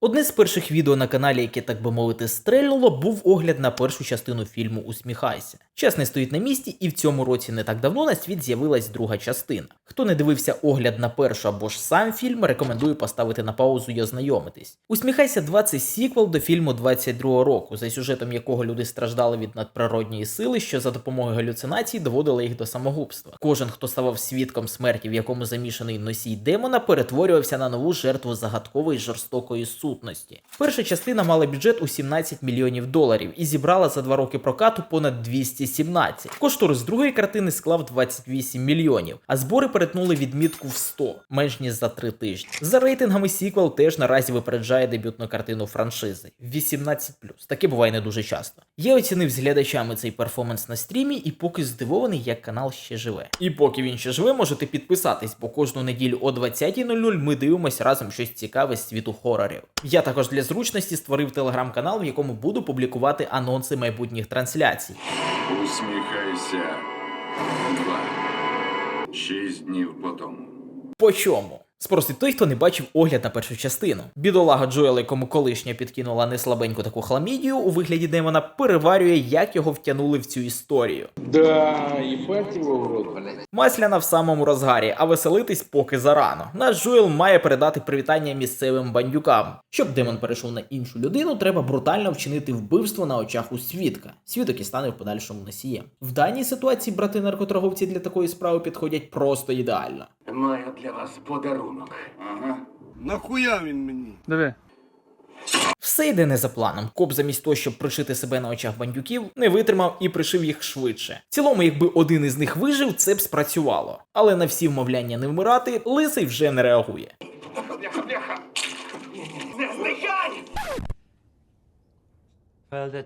Одне з перших відео на каналі, яке, так би мовити, стрельнуло, був огляд на першу частину фільму Усміхайся. Час не стоїть на місці, і в цьому році не так давно на світ з'явилась друга частина. Хто не дивився огляд на першу або ж сам фільм, рекомендую поставити на паузу і ознайомитись. Усміхайся 2 це сіквел до фільму 22 року, за сюжетом якого люди страждали від надприродньої сили, що за допомогою галюцинацій доводили їх до самогубства. Кожен, хто ставав свідком смерті, в якому замішаний носій демона, перетворювався на нову жертву загадкової жорстокої сутності. Перша частина мала бюджет у 17 мільйонів доларів і зібрала за два роки прокату понад 217. Кошторис другої картини склав 28 мільйонів, а збори перетнули відмітку в 100, менш ніж за три тижні. За рейтингами сіквел теж наразі випереджає дебютну картину франшизи 18+. Таке буває не дуже часто. Я оцінив з глядачами цей перформанс на стрімі і поки здивований, як канал ще живе. І поки він ще живе, можете підписатись, бо кожну неділю о 20.00 ми дивимося разом щось цікаве з світу хорорів. Я також для зручності створив телеграм-канал, в якому буду публікувати анонси майбутніх трансляцій. Усміхайся. Два. Шість днів по тому. По чому? Спросить той, хто не бачив огляд на першу частину. Бідолага Джоела, якому колишня підкинула неслабеньку таку хламідію у вигляді демона, переварює, як його втягнули в цю історію. Да, ебать в рот, блядь. Масляна в самому розгарі, а веселитись поки зарано. Наш Джоел має передати привітання місцевим бандюкам. Щоб демон перейшов на іншу людину, треба брутально вчинити вбивство на очах у свідка. Свідок і стане в подальшому носієм. В даній ситуації брати наркоторговці для такої справи підходять просто ідеально. Маю для вас подарунок. Ага. Нахуя він мені? Диви. Все йде не за планом. Коп замість того, щоб пришити себе на очах бандюків, не витримав і пришив їх швидше. В цілому, якби один із них вижив, це б спрацювало. Але на всі вмовляння не вмирати, лисий вже не реагує. Бляха, бляха!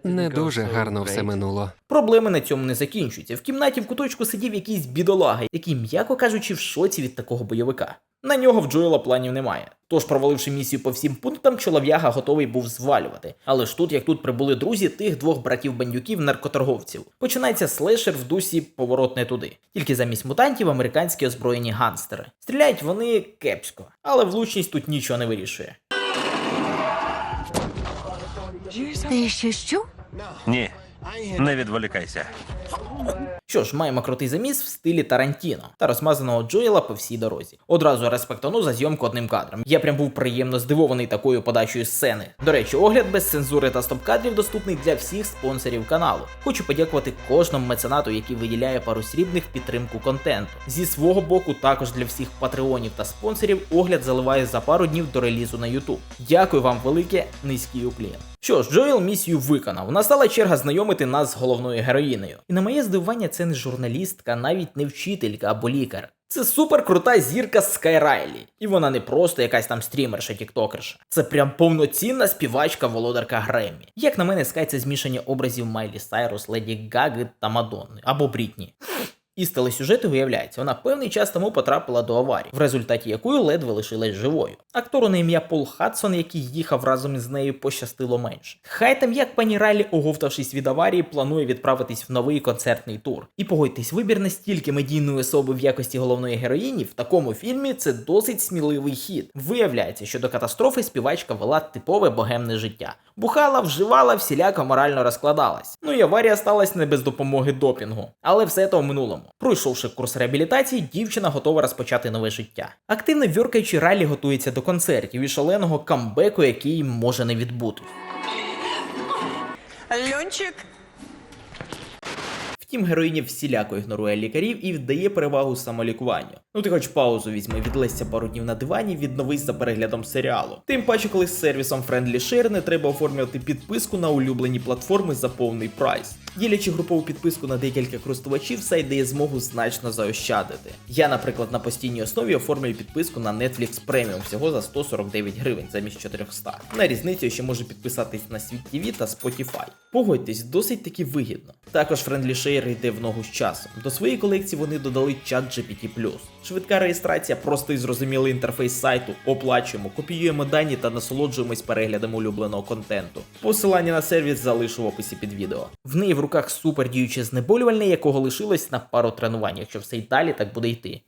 Не! Не дуже гарно все минуло. Проблеми на цьому не закінчуються. В кімнаті в куточку сидів якийсь бідолага, який, м'яко кажучи, в шоці від такого бойовика. На нього в Джоела планів немає. Тож, проваливши місію по всім пунктам, чолов'яга готовий був звалювати. Але ж тут, як тут прибули друзі тих двох братів-бандюків наркоторговців. Починається слешер в дусі поворот не туди. Тільки замість мутантів американські озброєні ганстери. Стріляють вони кепсько, але влучність тут нічого не вирішує. Ти ще що? Ні, не відволікайся. Що ж, маємо крутий заміс в стилі Тарантіно та розмазаного Джоєла по всій дорозі. Одразу респектану за зйомку одним кадром. Я прям був приємно здивований такою подачею сцени. До речі, огляд без цензури та стоп-кадрів доступний для всіх спонсорів каналу. Хочу подякувати кожному меценату, який виділяє пару срібних підтримку контенту. Зі свого боку, також для всіх патреонів та спонсорів огляд заливаю за пару днів до релізу на YouTube. Дякую вам велике, низький уклін. Що ж, Джоел місію виконав. Настала черга знайомити нас з головною героїнею. І на моє здивування, це не журналістка, навіть не вчителька або лікар. Це супер крута зірка Скай Райлі. І вона не просто якась там стрімерша, тіктокерша. Це прям повноцінна співачка володарка Греммі. Як на мене, Скай це змішання образів Майлі Сайрус, Леді Гаги та Мадонни або Брітні. Із телесюжету виявляється, вона певний час тому потрапила до аварії, в результаті якої ледве лишилась живою. Актору на ім'я Пол Хадсон, який їхав разом із нею, пощастило менше. Хай там як пані Райлі, оговтавшись від аварії, планує відправитись в новий концертний тур. І погодьтесь, вибір настільки медійної особи в якості головної героїні в такому фільмі це досить сміливий хід. Виявляється, що до катастрофи співачка вела типове богемне життя. Бухала, вживала, всіляко морально розкладалась. Ну і аварія сталася не без допомоги допінгу. Але все то в минулому. Пройшовши курс реабілітації, дівчина готова розпочати нове життя. Активно вьоркаючи ралі готується до концертів і шаленого камбеку, який може не відбути. Льончик, Втім, героїня всіляко ігнорує лікарів і віддає перевагу самолікуванню. Ну ти хоч паузу візьми, відлезься пару днів на дивані, відновись за переглядом серіалу. Тим паче, коли з сервісом Friendly Share не треба оформлювати підписку на улюблені платформи за повний прайс. Ділячи групову підписку на декілька користувачів, сайт дає змогу значно заощадити. Я, наприклад, на постійній основі оформлюю підписку на Netflix Premium всього за 149 гривень замість 400. На різницю ще можу підписатись на Світ TV та Spotify. Погодьтесь, досить таки вигідно. Також Friendly Share йде в ногу з часом. До своєї колекції вони додали чат GPT+. Швидка реєстрація, простий зрозумілий інтерфейс сайту, оплачуємо, копіюємо дані та насолоджуємось переглядом улюбленого контенту. Посилання на сервіс залишу в описі під відео. В неї в руках супер діюче знеболювальне, якого лишилось на пару тренувань, якщо все й далі так буде йти.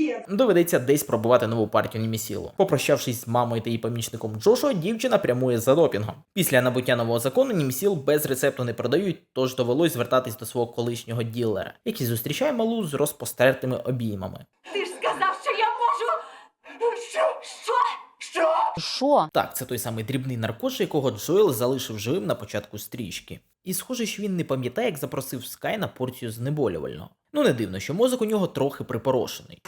Піздець! Доведеться десь пробувати нову партію Німісілу. Попрощавшись з мамою та її помічником Джошуа, дівчина прямує за допінгом. Після набуття нового закону Німісіл без рецепту не продають, тож довелось звертатись до свого колишнього ділера, який зустрічає малу з розпостертими обіймами. Ти ж сказав, що я можу. Що? Що? Що? Що? Так, це той самий дрібний наркош, якого Джоел залишив живим на початку стрічки. І схоже, що він не пам'ятає, як запросив Скай на порцію знеболювального. Ну не дивно, що мозок у нього трохи припорошений.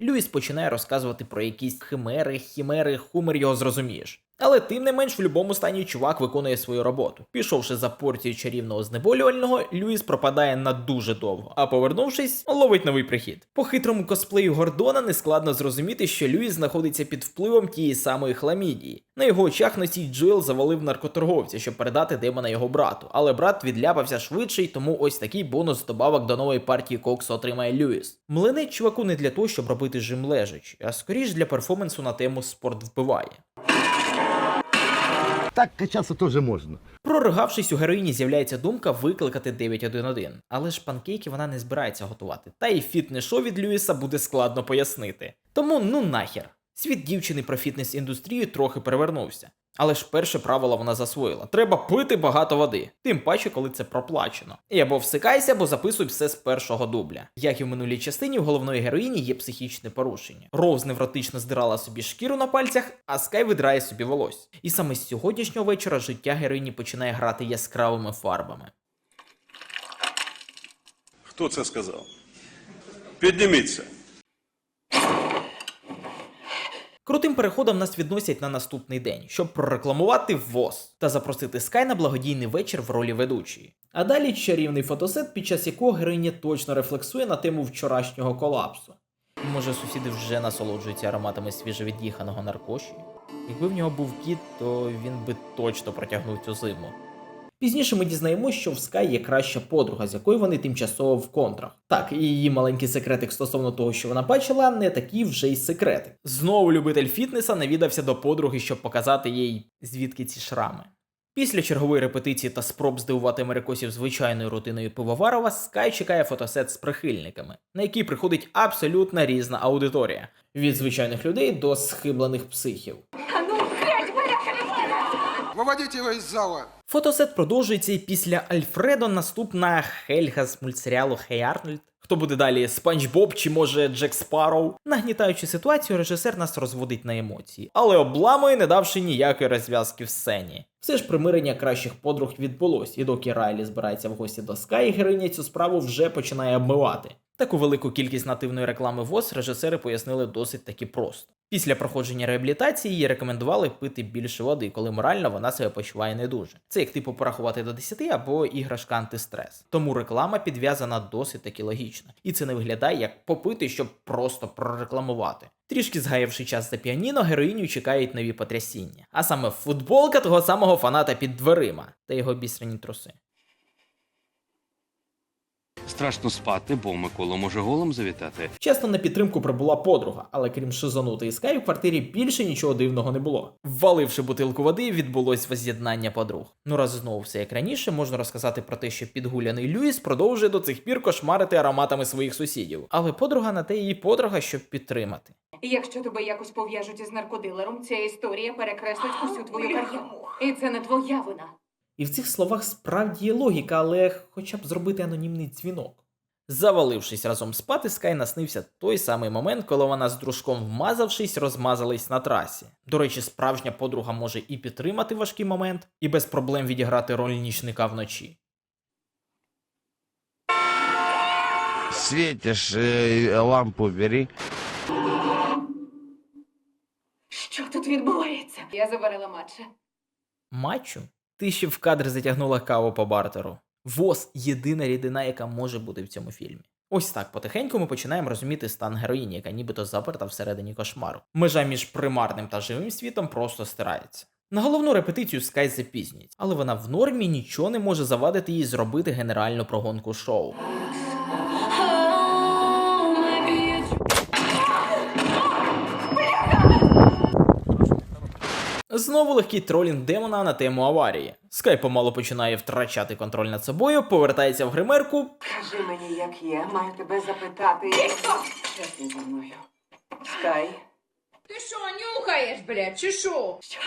Люїс починає розказувати про якісь химери, хімери, хумер його зрозумієш. Але тим не менш в будь-якому стані чувак виконує свою роботу. Пішовши за порцією чарівного знеболювального, Люїс пропадає на дуже довго, а повернувшись, ловить новий прихід. По хитрому косплею Гордона нескладно зрозуміти, що Люїс знаходиться під впливом тієї самої хламідії. На його очах носій Джоел завалив наркоторговця, щоб передати демона його брату, але брат відляпався швидше, й тому ось такий бонус добавок до нової партії Коксу отримає Люїс. Млинець чуваку не для того, щоб робити жим лежачи, а скоріш для перформансу на тему спорт вбиває. Так качаться теж можна. Проригавшись, у героїні з'являється думка викликати 911. Але ж панкейки вона не збирається готувати. Та й фітнес-шоу від Люїса буде складно пояснити. Тому ну нахер. Світ дівчини про фітнес-індустрію трохи перевернувся. Але ж перше правило вона засвоїла: треба пити багато води, тим паче, коли це проплачено. І або всикайся, або записуй все з першого дубля. Як і в минулій частині, в головної героїні є психічне порушення. Роуз невротично здирала собі шкіру на пальцях, а Скай видирає собі волосся. І саме з сьогоднішнього вечора життя героїні починає грати яскравими фарбами. Хто це сказав? Підніміться. Крутим переходом нас відносять на наступний день, щоб прорекламувати ВОЗ та запросити Скай на благодійний вечір в ролі ведучої. А далі чарівний фотосет, під час якого героїня точно рефлексує на тему вчорашнього колапсу. Може, сусіди вже насолоджуються ароматами свіжовід'їханого наркоші? Якби в нього був кіт, то він би точно протягнув цю зиму. Пізніше ми дізнаємося, що в Скай є краща подруга, з якою вони тимчасово в контрах. Так, і її маленький секретик стосовно того, що вона бачила, не такий вже й секретик. Знову любитель фітнеса навідався до подруги, щоб показати їй, звідки ці шрами. Після чергової репетиції та спроб здивувати америкосів звичайною рутиною пивоварова, Скай чекає фотосет з прихильниками, на який приходить абсолютно різна аудиторія від звичайних людей до схиблених психів. А ну, геть, бляха від мене! Виводіть його із зала. Фотосет продовжується і після Альфредо наступна Хельга з мультсеріалу Хей Арнольд. Хто буде далі Спанч Боб чи може Джек Спарроу? Нагнітаючи ситуацію, режисер нас розводить на емоції, але обламує, не давши ніякої розв'язки в сцені. Все ж примирення кращих подруг відбулось, і доки Райлі збирається в гості до Скай, героїня цю справу вже починає обмивати. Таку велику кількість нативної реклами ВОЗ режисери пояснили досить таки просто. Після проходження реабілітації їй рекомендували пити більше води, коли морально вона себе почуває не дуже. Це як типу порахувати до 10 або іграшка антистрес. Тому реклама підв'язана досить таки логічно. І це не виглядає як попити, щоб просто прорекламувати. Трішки згаявши час за піаніно, героїню чекають нові потрясіння. А саме футболка того самого фаната під дверима та його бісрані труси. Страшно спати, бо Микола може голом завітати. Часто на підтримку прибула подруга, але крім шизонутої Скай, в квартирі більше нічого дивного не було. Вваливши бутилку води, відбулось воз'єднання подруг. Ну раз знову все як раніше, можна розказати про те, що підгуляний Люїс продовжує до цих пір кошмарити ароматами своїх сусідів. Але подруга на те її подруга, щоб підтримати. Якщо тебе якось пов'яжуть із наркодилером, ця історія перекреслить усю твою кар'єру. І це не твоя вина. І в цих словах справді є логіка, але хоча б зробити анонімний дзвінок. Завалившись разом спати, Скай наснився той самий момент, коли вона з дружком вмазавшись, розмазались на трасі. До речі, справжня подруга може і підтримати важкий момент, і без проблем відіграти роль нічника вночі. Светишь, э, лампу бери. Що тут відбувається? Я заварила матча. Матчу? Ти ще в кадр затягнула каву по бартеру. ВОЗ єдина рідина, яка може бути в цьому фільмі. Ось так потихеньку ми починаємо розуміти стан героїні, яка нібито заперта всередині кошмару. Межа між примарним та живим світом просто стирається. На головну репетицію Скай запізнюється, але вона в нормі нічого не може завадити їй зробити генеральну прогонку шоу. Знову легкий тролінг демона на тему аварії. Скай помалу починає втрачати контроль над собою, повертається в гримерку, Кажи мені, як є, маю тебе запитати. Що зі мною. Скай. Ти що, нюхаєш, блядь, чи що? Що?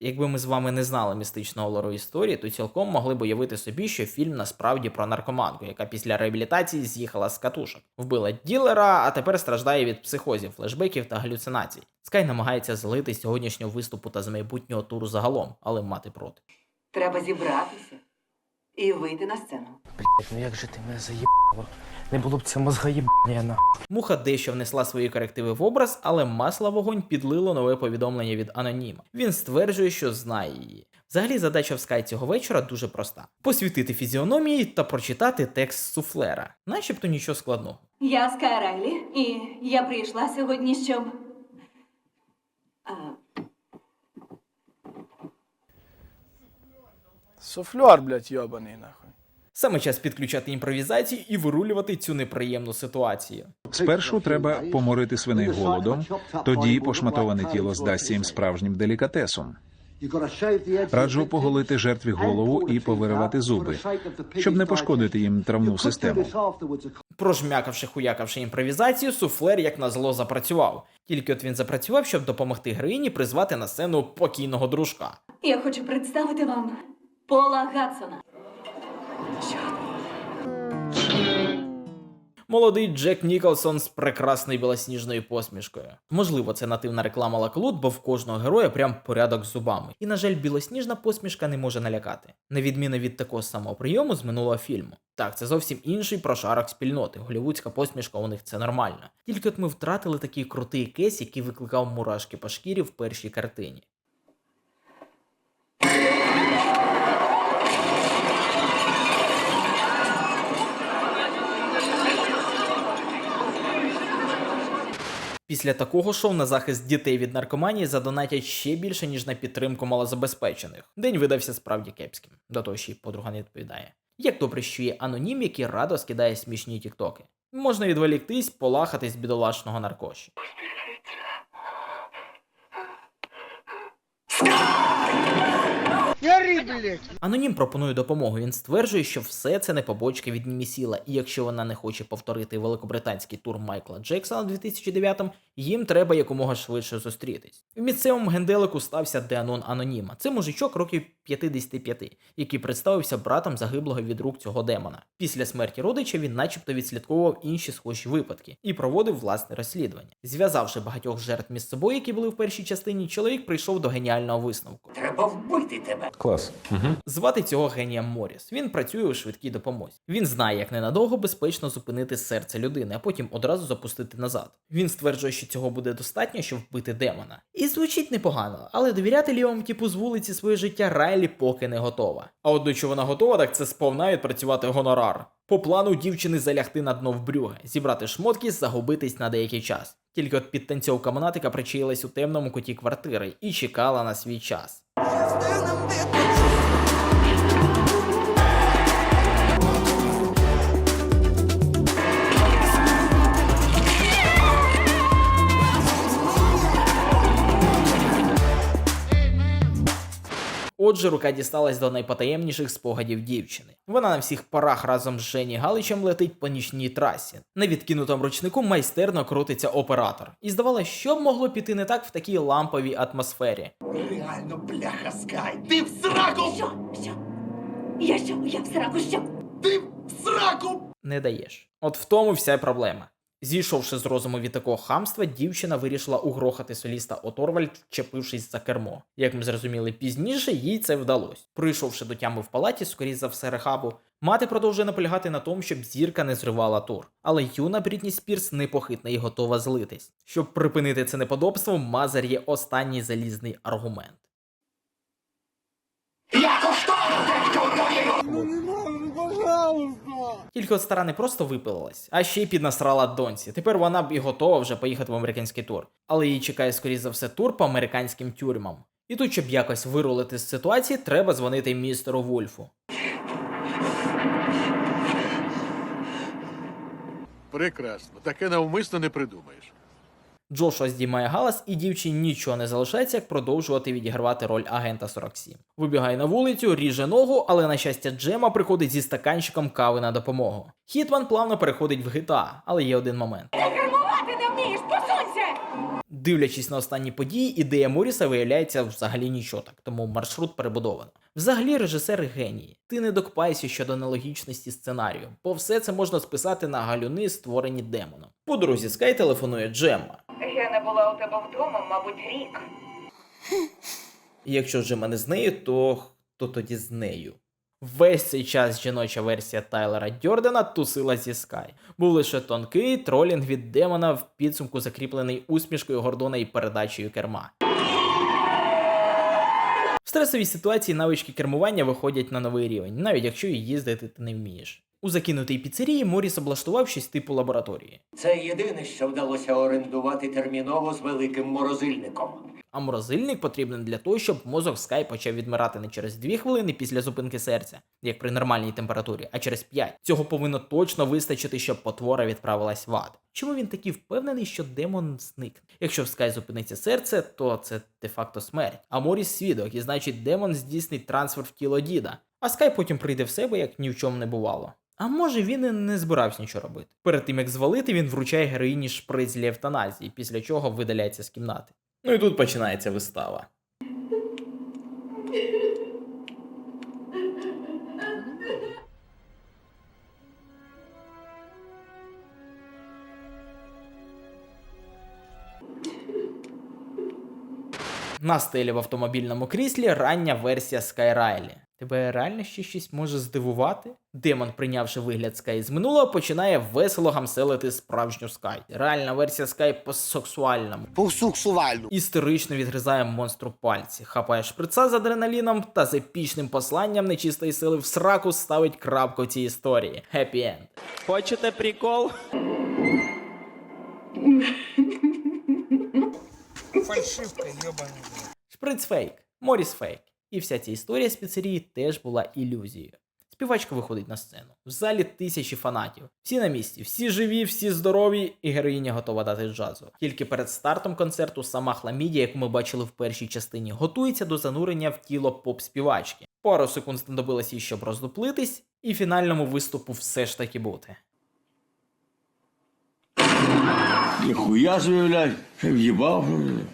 Якби ми з вами не знали містичного лору історії, то цілком могли б уявити собі, що фільм насправді про наркоманку, яка після реабілітації з'їхала з катушок, вбила ділера, а тепер страждає від психозів, флешбеків та галюцинацій. Скай намагається злити сьогоднішнього виступу та з майбутнього туру загалом, але мати проти. Треба зібратися і вийти на сцену. Блять, Ну як же ти мене заїбало? Не було б це мозга їбання. Муха дещо внесла свої корективи в образ, але масла вогонь підлило нове повідомлення від аноніма. Він стверджує, що знає її. Взагалі, задача в Скай цього вечора дуже проста: посвітити фізіономії та прочитати текст суфлера, начебто нічого складного. Я Скай Райлі, і я прийшла сьогодні, щоб. А, Суфлер, блядь, йобаний, нахуй. Саме час підключати імпровізацію і вирулювати цю неприємну ситуацію. Спершу треба поморити свиней голодом, тоді пошматоване тіло здасться їм справжнім делікатесом. Раджу поголити жертві голову і повиривати зуби, щоб не пошкодити їм травну систему. Прожмякавши хуякавши імпровізацію, суфлер як назло запрацював. Тільки от він запрацював, щоб допомогти героїні призвати на сцену покійного дружка. я хочу представити вам Пола Гадсона. Молодий Джек Ніколсон з прекрасною білосніжною посмішкою. Можливо, це нативна реклама Лаклут, бо в кожного героя прям порядок з зубами. І, на жаль, білосніжна посмішка не може налякати, на відміну від такого самого прийому з минулого фільму. Так, це зовсім інший прошарок спільноти. Голівудська посмішка у них це нормально. Тільки от ми втратили такий крутий кейс, який викликав мурашки по шкірі в першій картині. Після такого шоу на захист дітей від наркоманії задонатять ще більше, ніж на підтримку малозабезпечених. День видався справді кепським, до того ще й подруга не відповідає. Як добре, що є анонім, який радо скидає смішні тіктоки. Можна відволіктись, полахатись бідолашного наркоші. Анонім пропонує допомогу. Він стверджує, що все це не побочка від Німісіла, і якщо вона не хоче повторити великобританський тур Майкла Джексона у 2009-му, їм треба якомога швидше зустрітись. В місцевому генделику стався Деанон Аноніма. Це мужичок років 55, який представився братом загиблого від рук цього демона. Після смерті родича він, начебто, відслідковував інші схожі випадки і проводив власне розслідування. Зв'язавши багатьох жертв між собою, які були в першій частині, чоловік прийшов до геніального висновку. Треба вбити тебе. Клас. Звати цього генія Моріс. Він працює у швидкій допомозі. Він знає, як ненадовго безпечно зупинити серце людини, а потім одразу запустити назад. Він стверджує, що цього буде достатньо, щоб вбити демона. І звучить непогано, але довіряти лівому типу з вулиці своє життя Райлі поки не готова. А от до чого вона готова, так це сповна відпрацювати гонорар. По плану дівчини залягти на дно в брюги, зібрати шмотки, загубитись на деякий час. Тільки от підтанцьовка монатика причаїлась у темному куті квартири і чекала на свій час. Just in the bit. Отже, рука дісталась до найпотаємніших спогадів дівчини. Вона на всіх парах разом з Жені Галичем летить по нічній трасі. На відкинутому ручнику майстерно крутиться оператор. І здавалося, що б могло піти не так в такій ламповій атмосфері. Реально, бляха, Скай. Ти в сраку! Що? Що? Я що? Я в сраку що? Ти в сраку! Не даєш. От в тому вся проблема. Зійшовши з розуму від такого хамства, дівчина вирішила угрохати соліста Оторвальд, вчепившись за кермо. Як ми зрозуміли пізніше, їй це вдалося. Прийшовши до тями в палаті, скоріш за все рехабу, мати продовжує наполягати на тому, щоб зірка не зривала тур. Але юна Брітні Спірс непохитна і готова злитись. Щоб припинити це неподобство, Мазер є останній залізний аргумент. Я коштовно твою Тільки от стара не просто випилилась, а ще й піднасрала доньці. Тепер вона б і готова вже поїхати в американський тур. Але її чекає, скоріш за все, тур по американським тюрмам. І тут, щоб якось вирулити з ситуації, треба дзвонити містеру Вульфу. Прекрасно. Таке навмисно не придумаєш. Джошуа здіймає галас, і дівчині нічого не залишається, як продовжувати відігравати роль агента 47. Вибігає на вулицю, ріже ногу, але на щастя Джема приходить зі стаканчиком кави на допомогу. Хітман плавно переходить в GTA, але є один момент. Дивлячись на останні події, ідея Моріса виявляється взагалі нічого так, тому маршрут перебудовано. Взагалі, режисер геній. Ти не докпайся щодо нелогічності сценарію, бо все це можна списати на галюни, створені демоном. По дорозі Скай телефонує Джемма. Я не була у тебе вдома, мабуть, рік. І якщо Джема не з нею, то хто тоді з нею? Весь цей час жіноча версія Тайлера Дьордена тусила зі Скай. Був лише тонкий тролінг від демона в підсумку закріплений усмішкою Гордона і передачею керма. В стресовій ситуації навички кермування виходять на новий рівень, навіть якщо її їздити ти не вмієш. У закинутій піцерії Моріс облаштував щось типу лабораторії. Це єдине, що вдалося орендувати терміново з великим морозильником. А морозильник потрібен для того, щоб мозок Скай почав відмирати не через 2 хвилини після зупинки серця, як при нормальній температурі, а через 5. Цього повинно точно вистачити, щоб потвора відправилась в ад. Чому він такий впевнений, що демон зникне? Якщо в Скай зупиниться серце, то це де-факто смерть. А Моріс свідок, і значить демон здійснить трансфер в тіло діда. А Скай потім прийде в себе, як ні в чому не бувало. А може він і не збирався нічого робити. Перед тим як звалити, він вручає героїні шприц для евтаназії, після чого видаляється з кімнати. Ну і тут починається вистава. На стелі в автомобільному кріслі рання версія Скайрайлі. Тебе реально ще щось може здивувати? Демон, прийнявши вигляд Скай з минулого, починає весело гамселити справжню Скай. Реальна версія Скай по-сексуальному. По-сексуальному. Істерично відгризає монстру пальці, хапає шприца з адреналіном та з епічним посланням нечистої сили в сраку ставить крапку цій історії. Хеппі енд. Хочете прикол? Фальшивка. Шприц фейк, Моріс фейк. І вся ця історія з піцерії теж була ілюзією. Співачка виходить на сцену. В залі тисячі фанатів. Всі на місці, всі живі, всі здорові, і героїня готова дати джазу. Тільки перед стартом концерту сама хламідія, яку ми бачили в першій частині, готується до занурення в тіло поп-співачки. Пару секунд знадобилось їй, щоб роздуплитись, і фінальному виступу все ж таки бути. Ніхуя заявляй, в'їбав.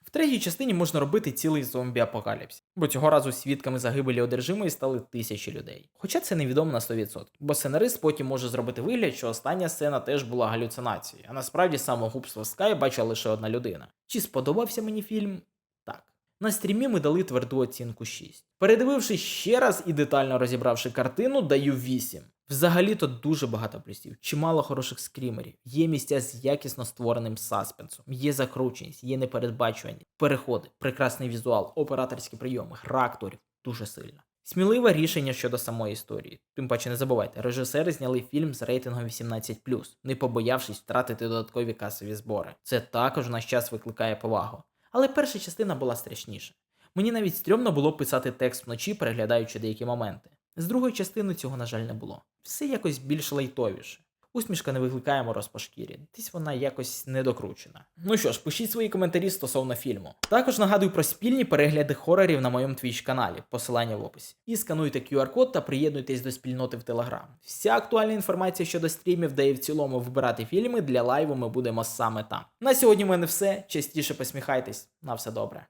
В третій частині можна робити цілий зомбі-апокаліпс, бо цього разу свідками загибелі одержимої стали тисячі людей. Хоча це невідомо на 100%, бо сценарист потім може зробити вигляд, що остання сцена теж була галюцинацією, а насправді самогубство Скай бачила лише одна людина. Чи сподобався мені фільм? Так. На стрімі ми дали тверду оцінку 6. Передивившись ще раз і детально розібравши картину, даю 8. Взагалі-то дуже багато плюсів, чимало хороших скрімерів, є місця з якісно створеним саспенсом, є закрученість, є непередбачуваність, переходи, прекрасний візуал, операторські прийоми, гра акторів дуже сильно. Сміливе рішення щодо самої історії. Тим паче не забувайте, режисери зняли фільм з рейтингом 18+, не побоявшись втратити додаткові касові збори. Це також в наш час викликає повагу. Але перша частина була страшніша. Мені навіть стрьомно було писати текст вночі, переглядаючи деякі моменти. З другої частини цього, на жаль, не було. Все якось більш лайтовіше. Усмішка не викликає мороз по шкірі, десь вона якось недокручена. Ну що ж, пишіть свої коментарі стосовно фільму. Також нагадую про спільні перегляди хорорів на моєму твіч каналі, посилання в описі. І скануйте QR-код та приєднуйтесь до спільноти в Телеграм. Вся актуальна інформація щодо стрімів, де і в цілому вибирати фільми для лайву ми будемо саме там. На сьогодні в мене все. Частіше посміхайтесь. На все добре.